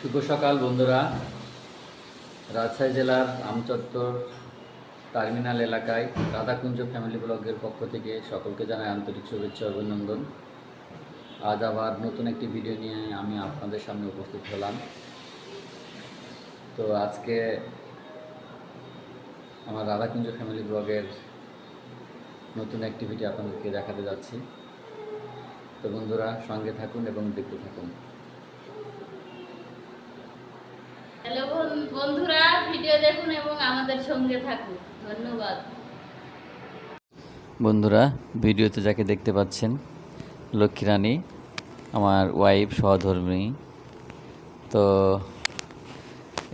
শুভ সকাল বন্ধুরা। রাজশাহী জেলার আমচত্বর টার্মিনাল এলাকায় রাধাকুঞ্জ ফ্যামিলি ব্লগের পক্ষ থেকে সকলকে জানাই আন্তরিক শুভেচ্ছা অভিনন্দন। আজ আবার নতুন একটি ভিডিও নিয়ে আমি আপনাদের সামনে উপস্থিত হলাম। তো আজকে আমার রাধাকুঞ্জ ফ্যামিলি ব্লগের নতুন অ্যাক্টিভিটি আপনাদেরকে দেখাতে যাচ্ছি। তো বন্ধুরা, সঙ্গে থাকুন এবং দেখতে থাকুন। হ্যালো বন্ধুরা, ভিডিও দেখুন এবং আমাদের সঙ্গে থাকুন। ধন্যবাদ। বন্ধুরা, ভিডিওতে যাকে দেখতে পাচ্ছেন লক্ষ্মী রানী আমার ওয়াইফ সহধর্মী। তো,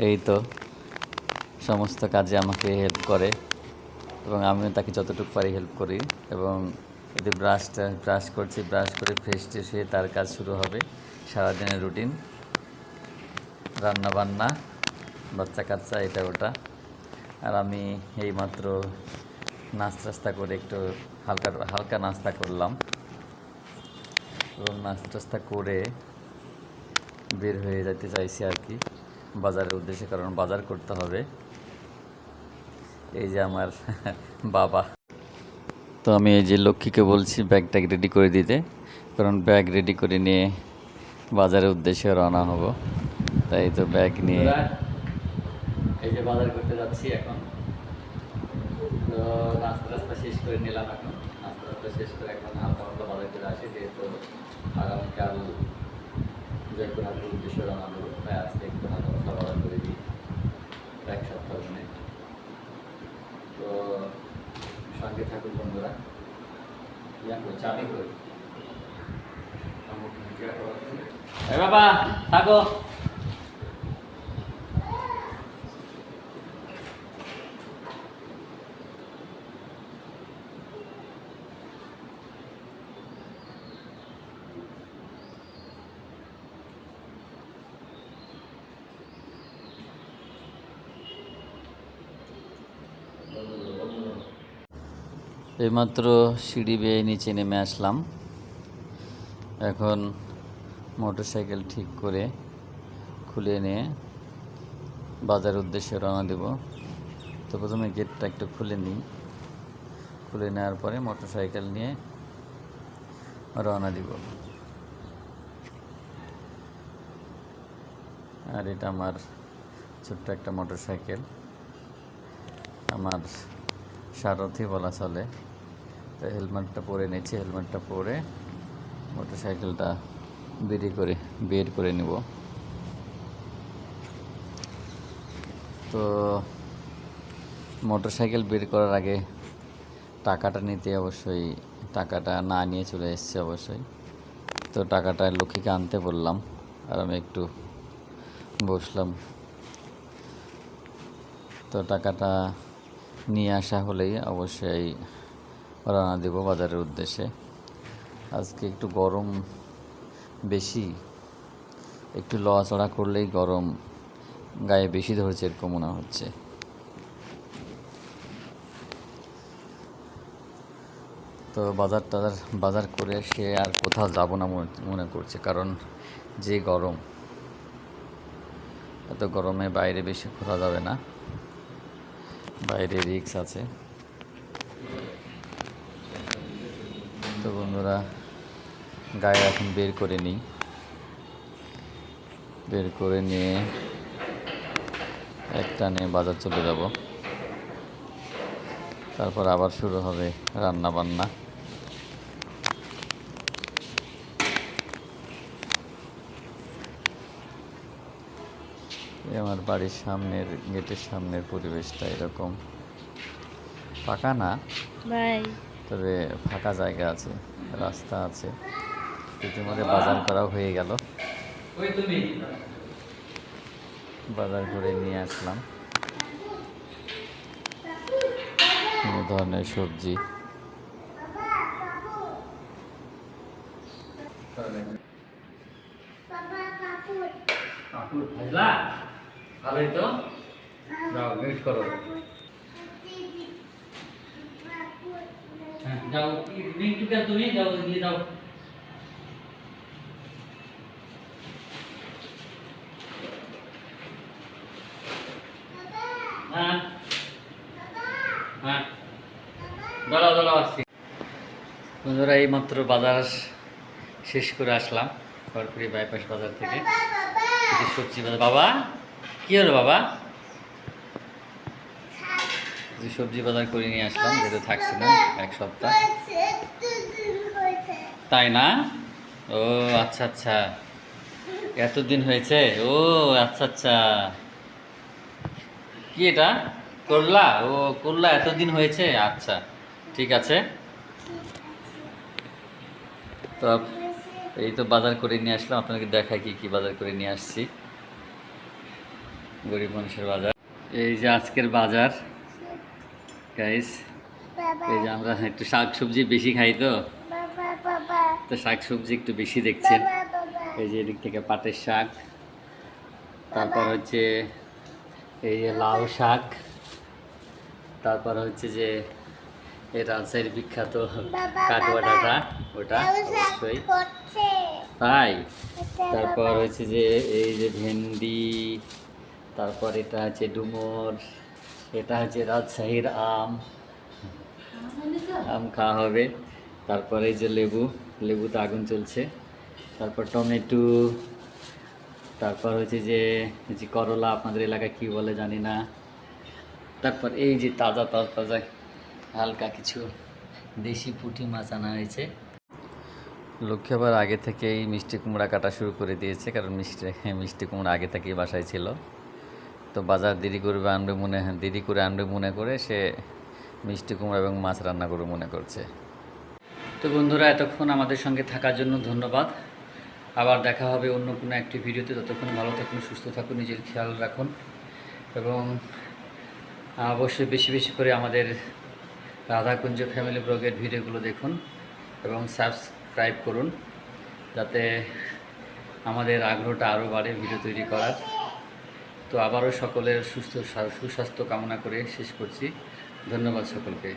এই তো, সমস্ত কাজে আমাকে হেল্প করে এবং আমিও তাকে যতটুকু পারি হেল্প করি এবং এতে ব্রাশটা ব্রাশ করছি ব্রাশ করে ফ্রেশ ট্রেশ হয়ে তার কাজ শুরু হবে। সারাদিনের রুটিন রান্না বান্না বাচ্চা কাচ্চা এটা ওটা। আর আমি এইমাত্র নাস্তা টাস্তা করে একটু হালকা হালকা নাস্তা করলাম। এবং নাস্তা করে বের হয়ে যেতে চাইছি আর কি বাজারের উদ্দেশ্যে, কারণ বাজার করতে হবে। এই যে আমার বাবা। তো আমি এই যে লক্ষ্মীকে বলছি ব্যাগটা রেডি করে দিতে, কারণ ব্যাগ রেডি করে নিয়ে বাজারের উদ্দেশ্যে রওনা হব। তাই তো ব্যাগ নিয়ে। এই যে বাজার করতে যাচ্ছি এখন। তো নাস্তা টাস্তা শেষ করে নিলাম এখন। নাস্তা টাস্তা শেষ করে এখন হালকা হালকা বাজার করে আসি, যেহেতু আগামীকাল জয়পুরহাটের উদ্দেশ্যে রওনা দেবো তাই আজকে একটু হালকা হালকা বাজার করে দিই, এক সপ্তাহ জন্য তো সঙ্গে থাকুন বন্ধুরা। ইয়া করছি আমি করি বাবা, থাকো। এইমাত্র সিঁড়ি বেয়ে নিচে নেমে আসলাম। এখন মোটরসাইকেল ঠিক করে খুলে নিয়ে বাজার উদ্দেশ্যে রওনা দেব। তো প্রথমে গেটটা একটু খুলে নিই। খুলে নেওয়ার পরে মোটরসাইকেল নিয়ে রওনা দিব। আর এটা আমার ছোট্ট একটা মোটরসাইকেল। আমার সারথি বলা চলে। তো হেলমেটটা পরে নিচ্ছি, হেলমেটটা পরে মোটরসাইকেলটা বেরি করে বের করে নিব। তো মোটরসাইকেল বের করার আগে টাকাটা নিতে অবশ্যই, টাকাটা না নিয়ে চলে এসছে অবশ্যই। তো টাকাটা লক্ষ্মীকে আনতে বললাম, আর আমি একটু বসলাম। তো টাকাটা নিয়ে আসা হলেই অবশ্যই রওনা দেব বাজারের উদ্দেশ্যে। আজকে একটু গরম বেশি, একটু লড়াচড়া করলেই গরম গায়ে বেশি ধরেছে এরকম মনে হচ্ছে। তো বাজার টাজার, বাজার করে সে আর কোথাও যাব না মনে- মনে করছে, কারণ যে গরম, এত গরমে বাইরে বেশি ঘোরা যাবে না। বাইরে রিক্স আছে। তো বন্ধুরা, গায়ে এখন বের করে নিই। বের করে নিয়ে একটা নিয়ে বাজার চলে যাব। তারপর আবার শুরু হবে রান্না বান্না আমার বাড়ির সামনের গেটের সামনের পরিবেশটা এরকম। ফাঁকা না? তবে ফাঁকা জায়গা আছে রাস্তা আছে। ইতিমধ্যে বাজার করাও হয়ে গেল। বাজার করে নিয়ে আসলাম। বিভিন্ন ধরনের সবজি। কাপড় ভাজলা? ভালো তো? যাও মিউট করো। হ্যাঁ, যাও মিন্টুকে তুমি যাও নিয়ে যাও। হ্যাঁ। হ্যাঁ। দাঁড়াও দাঁড়াও আসছি। বন্ধুরা এই মাত্র বাজার শেষ করে আসলাম খড়কুড়ি বাইপাস বাজার থেকে। সবজি বাজার। বাবা কি হলো বাবা? যে সবজি বাজার করে নিয়ে আসলাম যেহেতু থাকছিলাম এক সপ্তাহ। তাই না? ও আচ্ছা আচ্ছা। এতদিন হয়েছে? ও আচ্ছা আচ্ছা। কি এটা? করলা? ও, করলা এতদিন হয়েছে? আচ্ছা ঠিক আছে। তো এই তো বাজার করে নিয়ে আসলাম, আপনাকে দেখাই কি কি বাজার করে নিয়ে আসছি। গরিব মানুষের বাজার। এই যে আজকের বাজার গাইস এই যে আমরা একটু শাক সবজি বেশি খাই তো? তো শাক সবজি একটু বেশি দেখছেন। এই যে এদিক থেকে পাটের শাক তারপর হচ্ছে এই যে লাউ শাক তারপর হচ্ছে যে এই রাজশাহীর বিখ্যাত কাটুয়া ডাটা ওটা অবশ্যই। তাই? তারপর হচ্ছে যে এই যে ভেন্ডি তারপর এটা হচ্ছে ডুমুর, এটা হচ্ছে রাজশাহীর আম। আম খাওয়া হবে। তারপরে এই যে লেবু, লেবুতে আগুন চলছে। তারপর টমেটো, তারপর হচ্ছে যে যে করলা, আপনাদের এলাকায় কী বলে জানি না। তারপর এই যে তাজা তাজা তাজা, হালকা কিছু দেশি পুঁটি মাছ আনা হয়েছে। লক্ষ্মী আবার আগে থেকেই মিষ্টি কুমড়া কাটা শুরু করে দিয়েছে, কারণ মিষ্টি মিষ্টি কুমড়া আগে থেকেই বাসায় ছিল। তো বাজার দেরি করবে আনবে মনে দেরি করে আনবে মনে করে সে মিষ্টি কুমড়া এবং মাছ রান্না করবে মনে করছে। তো বন্ধুরা, এতক্ষণ আমাদের সঙ্গে থাকার জন্য ধন্যবাদ। আবার দেখা হবে অন্য কোনো একটি ভিডিওতে। ততক্ষণ ভালো থাকুন, সুস্থ থাকুন, নিজের খেয়াল রাখুন এবং অবশ্যই বেশি বেশি করে আমাদের রাধাকুঞ্জ ফ্যামিলি ব্লগের ভিডিওগুলো দেখুন এবং সাবস্ক্রাইব করুন যাতে আমাদের আগ্রহটা আরও বাড়ে ভিডিও তৈরি করার। তো আবারও সকলের সুস্থ সুস্বাস্থ্য কামনা করে শেষ করছি। ধন্যবাদ সকলকে।